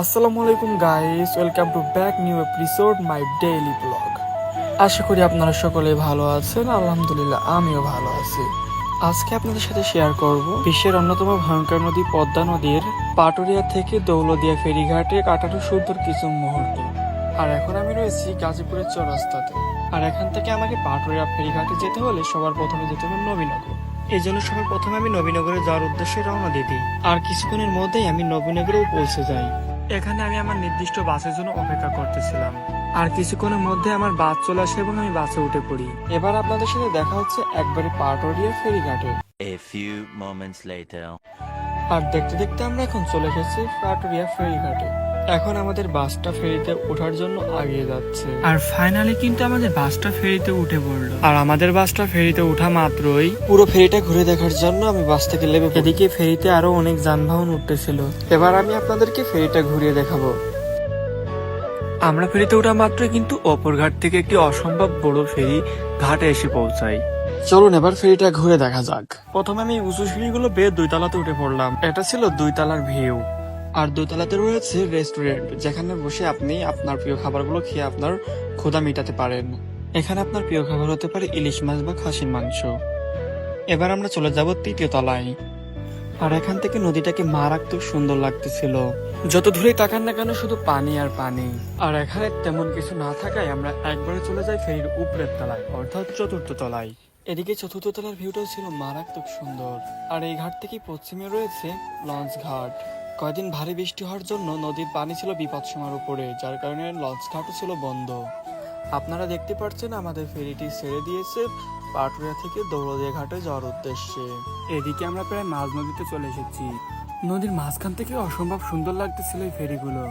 আসসালামু আলাইকুম guys welcome to back new episode my daily blog আশা করি আপনারা সকলে ভালো আছেন। আলহামদুলিল্লাহ, আমিও ভালো আছি। আজকে আপনাদের সাথে শেয়ার করব বিশ্বের অন্যতম ভয়ঙ্কর নদী পদ্মা নদীর পাটুরিয়া থেকে দৌলদিয়া ফেরিঘাটে কাটানো সুন্দর কিছু মুহূর্ত। আর এখন আমি রয়েছি গাজীপুরের চৌরাস্তাতে। আর এখান থেকে আমাকে পাটুরিয়া ফেরিঘাটে যেতে হলে সবার প্রথমে যেতে হবে নবীনগর। এই জন্য সবার প্রথমে আমি নবীনগরে যাওয়ার উদ্দেশ্যে রওনা দিয়ে দিই। আর কিছুক্ষণের মধ্যেই আমি নবীনগরেও পৌঁছে যাই। এখানে আমি আমার নির্দিষ্ট বাসের জন্য অপেক্ষা করতেছিলাম। আর কিছুক্ষণের মধ্যে আমার বাস চলে আসে এবং আমি বাসে উঠে পড়ি। এবার আপনাদের সাথে দেখা হচ্ছে একবারে Patwari ফেরিঘাটে। A few moments later. আর দেখতে দেখতে আমরা এখন চলে এসেছি পাটোরিয়া ফেরিঘাটে। এখন আমাদের বাসটা ফেরিতে ওঠার জন্য আগিয়ে যাচ্ছে। আর ফাইনালি কিন্তু আমাদের বাসটা ফেরিতে উঠে পড়ল। আর আমাদের বাসটা ফেরিতে ওঠা মাত্রই পুরো ফেরিটা ঘুরে দেখার জন্য আমি বাস থেকে লেবে এদিকে ফেরিতে আরও অনেক যানবাহন উঠতেছিল। এবার আমি আপনাদেরকে ফেরিটা ঘুরিয়ে দেখাবো। আমরা ফেরিতে ওঠা মাত্রই কিন্তু অপর ঘাট থেকে একটি অসম্ভব বড় ফেরি ঘাটে এসে পৌঁছাই। চলুন এবার ফেরিটা ঘুরে দেখা যাক। প্রথমে আমি উঁচু সিঁড়িগুলো বেয়ে দুই তালাতে উঠে পড়লাম। এটা ছিল দুই তালার ভিউ। আর দোতলাতে রয়েছে রেস্টুরেন্ট যেখানে বসে আপনি আপনার প্রিয় খাবারগুলো খেয়ে আপনার ক্ষুধা মেটাতে পারেন। এখানে আপনার প্রিয় খাবার হতে পারে ইলিশ মাছ বা খাসির মাংস। এবার আমরা চলে যাব তৃতীয় তলায়। আর এখান থেকে নদীটাকে মারাত্মক সুন্দর লাগতেছিল। যত দূরে তাকান না কেন, শুধু পানি আর পানি। আর এখানে তেমন কিছু না থাকায় আমরা একবারে চলে যাই ফেরির উপরের তলায়, অর্থাৎ চতুর্থ তলায়। এদিকে চতুর্থ তলার ভিউটাও ছিল মারাত্মক সুন্দর। আর এই ঘাট থেকে পশ্চিমে রয়েছে লঞ্চ ঘাট। কয়দিন ভারী বৃষ্টি হওয়ার জন্য নদীর পানি ছিল বিপদ বিপদসীমার উপরে যার কারণে লঞ্চ ঘাটও ছিল বন্ধ। আপনারা দেখতে পাচ্ছেন আমাদের ফেরিটি ছেড়ে দিয়েছে পাটুরিয়া থেকে দৌলদিয়া ঘাটে যাওয়ার উদ্দেশ্যে। এদিকে আমরা প্রায় মাঝ নদীতে চলে এসেছি। নদীর মাঝখান থেকে অসম্ভব সুন্দর লাগতেছিল এই ফেরিগুলো।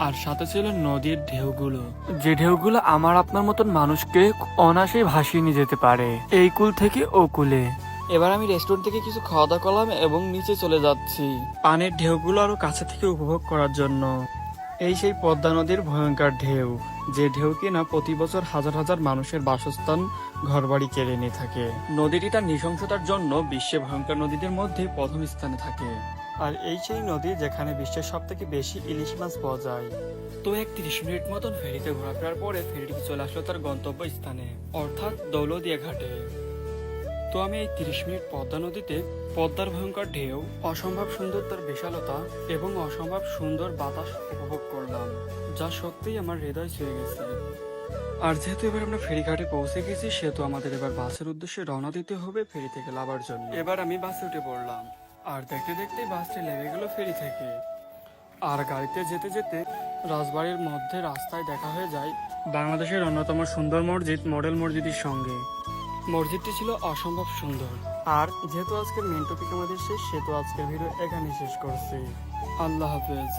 আর সাথে ছিল নদীর ঢেউগুলো। যে ঢেউগুলো আমার আপনার মতন মানুষকে অনাসে ভাসিয়ে নিয়ে যেতে পারে এই কুল থেকে ও কুলে। এবার আমি রেস্টুরেন্ট থেকে কিছু খাওয়া দাওয়া করলাম এবং নিচে চলে যাচ্ছি। পানির ঢেউগুলো আরও কাছে থেকে উপভোগ করার জন্য। এই সেই পদ্মা নদীর ভয়ঙ্কর ঢেউ, যে ঢেউ কিনা প্রতি বছর হাজার হাজার মানুষের বাসস্থান, ঘরবাড়ি কেড়ে নিয়ে থাকে। নদীটি তার নৃশংসতার জন্য বিশ্বে ভয়ঙ্কর নদীদের মধ্যে প্রথম স্থানে থাকে। আর এই সেই নদী যেখানে বিশ্বের সব থেকে বেশি ইলিশ মাছ পাওয়া যায়। তো একত্রিশ মিনিট মতন ফেরিতে ঘোরাফেরার পরে ফেরিটি চলে আসলো তার গন্তব্য স্থানে অর্থাৎ দৌলদিয়া ঘাটে। তো আমি এই তিরিশ মিনিট পদ্মা নদীতে পদ্মার ভয়ঙ্কর ঢেউ, অসম্ভব সুন্দর তার বিশালতা এবং অসম্ভব সুন্দর বাতাস উপভোগ করলাম, যা সত্যিই আমার হৃদয় ছুঁয়ে গেছে। আর যেহেতু এবার আমরা ফেরিঘাটে পৌঁছে গেছি, সেহেতু আমাদের এবার বাসের উদ্দেশ্যে রওনা দিতে হবে ফেরি থেকে লাভার জন্য। এবার আমি বাসে উঠে পড়লাম। আর দেখতে দেখতে বাসটি লেগে গেল ফেরি থেকে। আর গাড়িতে যেতে যেতে রাজবাড়ির মধ্যে রাস্তায় দেখা হয়ে যায় বাংলাদেশের অন্যতম সুন্দর মসজিদ, মডেল মসজিদের সঙ্গে। মসজিদটি ছিল অসম্ভব সুন্দর। আর যেহেতু আজকের মেন টপিক আমাদের শেষ সেহেতু আজকের ভিডিও এখানে শেষ করছি। আল্লাহ হাফেজ।